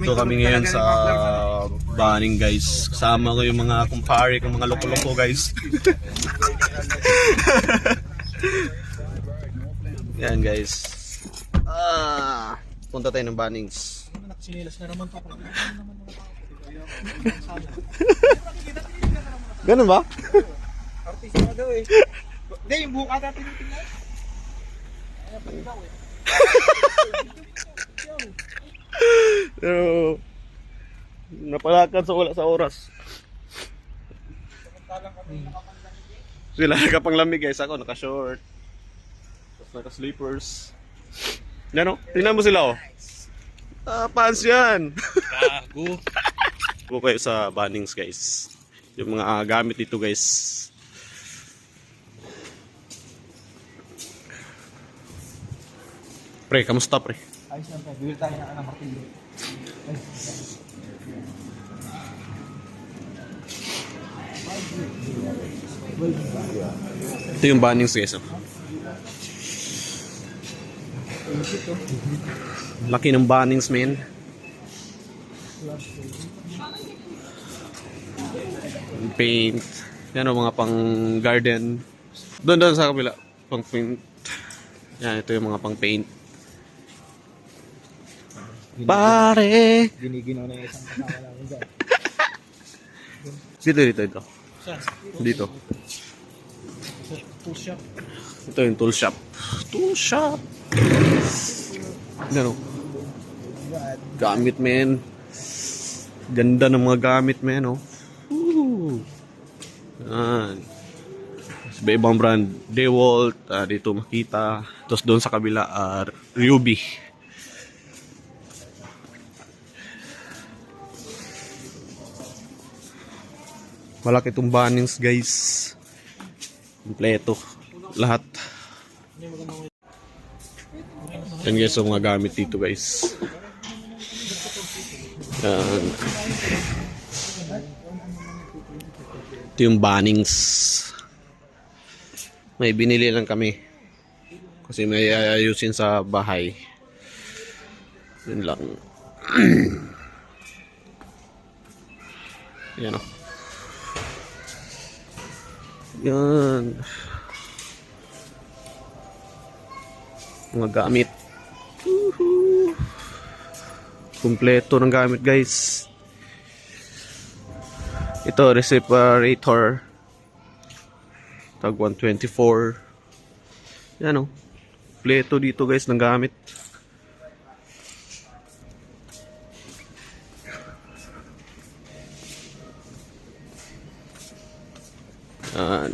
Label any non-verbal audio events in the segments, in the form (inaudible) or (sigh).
So kami ngayon sa banning guys. Kasama ko yung mga kumpare kong mga loko-loko guys. (laughs) Yan guys. Ah, punta tayo ng bannings. Sinilas na naman to. Ganun ba? Artista na daw eh. Hindi, yung buhok ata tinitingnan. (laughs) Pero napalakan sa wala sa oras. Sila (laughs) nakapanglamig guys. Ako naka-short. Tapos naka-sleepers. Yan o. Tingnan mo sila oh. Ah, pants yan. Gago. (laughs) Go kayo sa bannings guys. Yung mga ah, gamit dito guys. Pre, kamusta pre? Ayos lang tayo. Bibili tayo ng anong martilyo. Ito yung bannings guys. Oh. Laki ng bannings man. Paint. Yan o mga pang garden. Doon doon sa kabila. Pang paint. Yan ito yung mga pang paint. Pare! Giniginaw na yung isang kasama namin dyan. Dito dito dito. Dito. Tool shop. Ito yung tool shop. Tool shop. Yan o. Gamit men. Ganda ng mga gamit men oh. Woo. Yan. Sa ibang brand, DeWalt, ah, dito makita. Tapos doon sa kabila, ah, Ruby. Malaki itong bannings guys. Kompleto. Lahat. Yan guys, yung mga gamit dito guys. Yan. Ito yung bannings. May binili lang kami. Kasi may ayusin sa bahay. Yun lang. (clears throat) Yan o. Yan. Mga gamit. Kumpleto ng gamit guys. Ito, respirator. Tag 124. Yan o. Kumpleto dito guys ng gamit. Yan.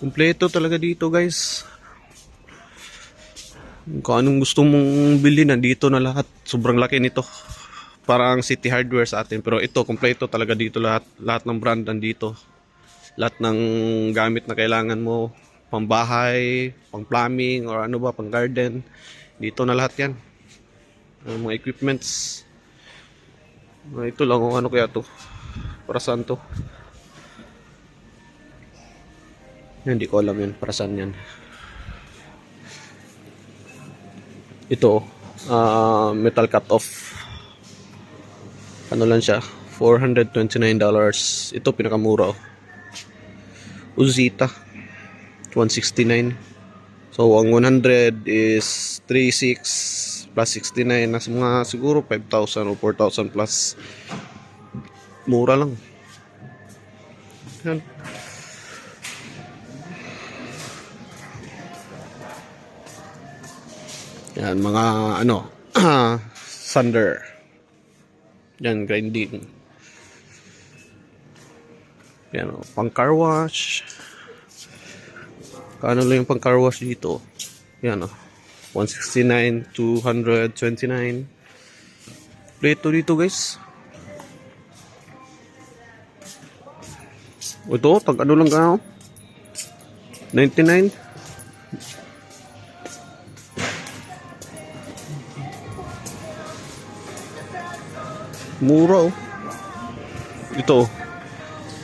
Kumpleto talaga dito guys. Kung anong gusto mong bilhin, nandito na lahat. Sobrang laki nito. Parang city hardware sa atin. Pero ito, kumpleto talaga dito lahat. Lahat ng brand nandito. Lahat ng gamit na kailangan mo. Pang bahay, pang plumbing, or ano ba, pang garden. Dito na lahat yan. Ang mga equipments. Ah, ito lang kung ano kaya to. Para saan to? Hindi ko alam yun. Para saan yan. Ito. ah metal cut off. Ano lang siya? $429. Ito pinakamura. oh. Uzita. 169. So, ang 100 is 36 plus 69. Nasa mga siguro 5,000 o 4,000 plus. Mura lang. Yan. Yan, mga ano, (clears throat) sander. Yan, grinding. Yan, oh, pang car wash. Kano lang yung pang car wash dito? Yan, oh. 169, 229. Preto dito, guys. Ito, tag ano lang oh. 99. Mura oh. Ito.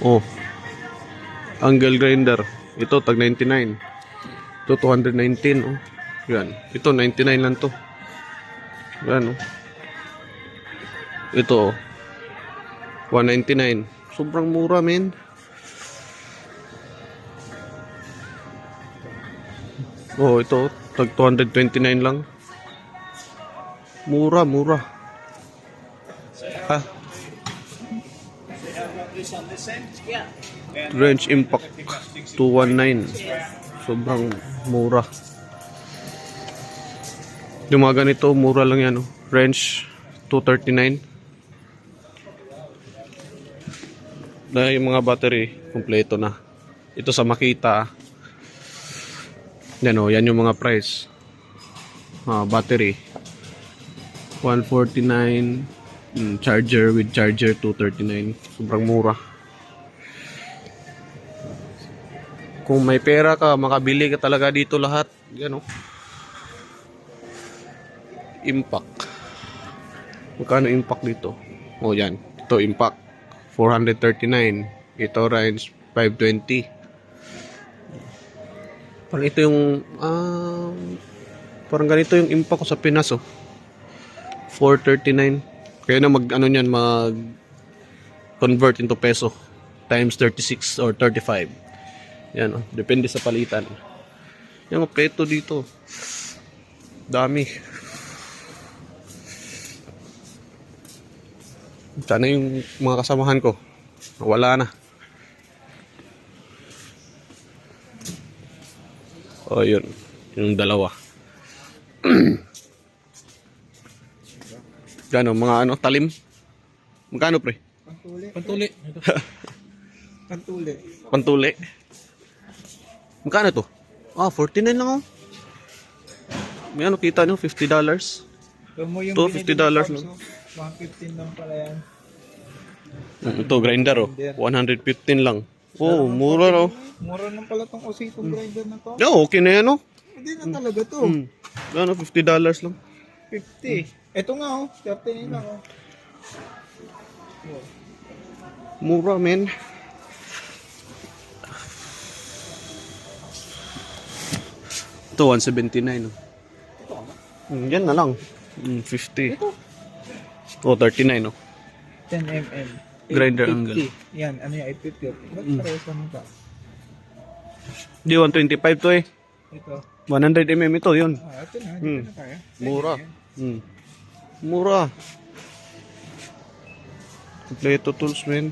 Oh. Angle grinder. Ito tag 99. Ito 219 oh. Yan. Ito 99 lang to. Yan oh. Ito oh. 199. Sobrang mura, men. Oh, ito tag 229 lang. Mura, mura. Ha? Range Impact 219. Sobrang mura. Yung mga ganito, mura lang yan. Oh. Range 239. Na yung mga battery, kompleto na. Ito sa Makita. Yan o, yan yung mga price. Ah, battery. 149. Mm, charger with charger 239. Sobrang mura. Kung may pera ka, makabili ka talaga dito lahat. Yan o. Impact. Magkano impact dito? O yan. Ito impact. 439. Ito range 520. Parang ito yung ah, parang ganito yung impact ko sa Pinas oh. 439. Kaya na mag ano niyan mag convert into peso times 36 or 35. Yan oh, depende sa palitan. Yan oh, peto dito. Dami. Sana yung mga kasamahan ko. Wala na. Oh, yun. Yung dalawa. (clears throat) Gano, mga ano, talim? Magkano pre? Pantuli. Pantuli. (laughs) Pantuli. Pantuli. Magkano to? Ah, 49 lang oh. May ano kita nyo, $50. dollars. Ito mo yung To, binili $50 ng lang. Pops, oh. 115 lang pala yan. Mm, Ito, grinder oh. 115 lang. Oh, mura oh. Mura lang pala tong Osito grinder na to. Yeah, okay na yan oh. Hindi na talaga to. Hmm. Ano, $50 dollars lang. 50. Ito nga oh. 39 lang oh. Mura, men. Ito, 179. Oh. Mm, yan na lang. Mm, 50. Ito. Oh, 39. Oh. 10 mm. Grinder 850. angle. Yan, ano yung 850? Ba't Hmm. parehas naman ka? Di, 125 to eh. Ito. 100 mm ito, yun. Ah, ito na. Hmm. Dito na tayo. Mura. Mm. Mura. Kompleto tools, men.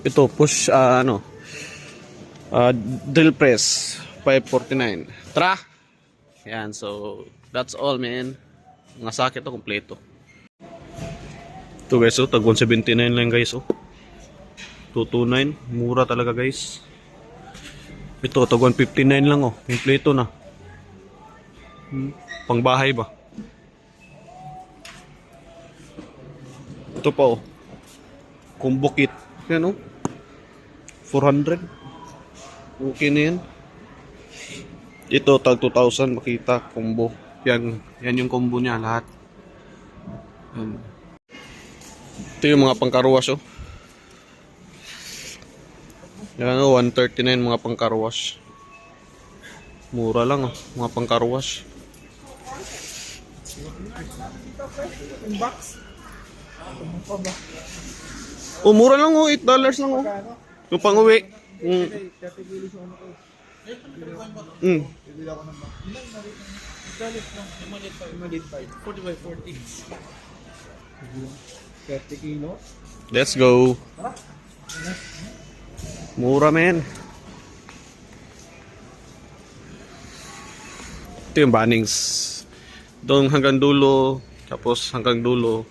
Ito, push, ah, ano, ah, drill press, 549. Tra! Yan, so, that's all, man. Mga sakit to, kompleto. Ito, guys, oh, tag 179 lang, guys, oh. 229, mura talaga, guys. Ito, tag 159 lang, oh. Kompleto na. Hmm, pangbahay ba? Ito pa, oh. Combo kit. Oh. 400. Okay na yan. Ito, tag 2,000. Makita, combo. Yan, yan yung combo niya, lahat. Yan. Ito yung mga pangkarwas, oh. Yan, oh, 139 mga pangkarwas. Mura lang, oh. Mga pangkarwas. Yung box. Oh, mura lang, oh. 8 dollars lang, oh. Yung pang-uwi. Mm. Mm. Bibili ako ng box. Ilan na rin? Galit lang. Malit 5. 40 by 40. 30 kilo. Let's go. Mura, men. Ito yung bannings. Doon hanggang dulo. Tapos hanggang dulo.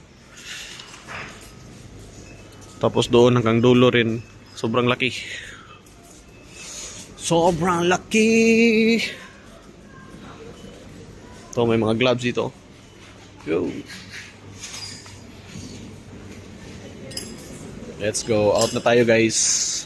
Tapos doon hanggang dulo rin. Sobrang laki. Sobrang laki. Ito, may mga gloves dito. Yo. Let's go. Out na tayo, guys.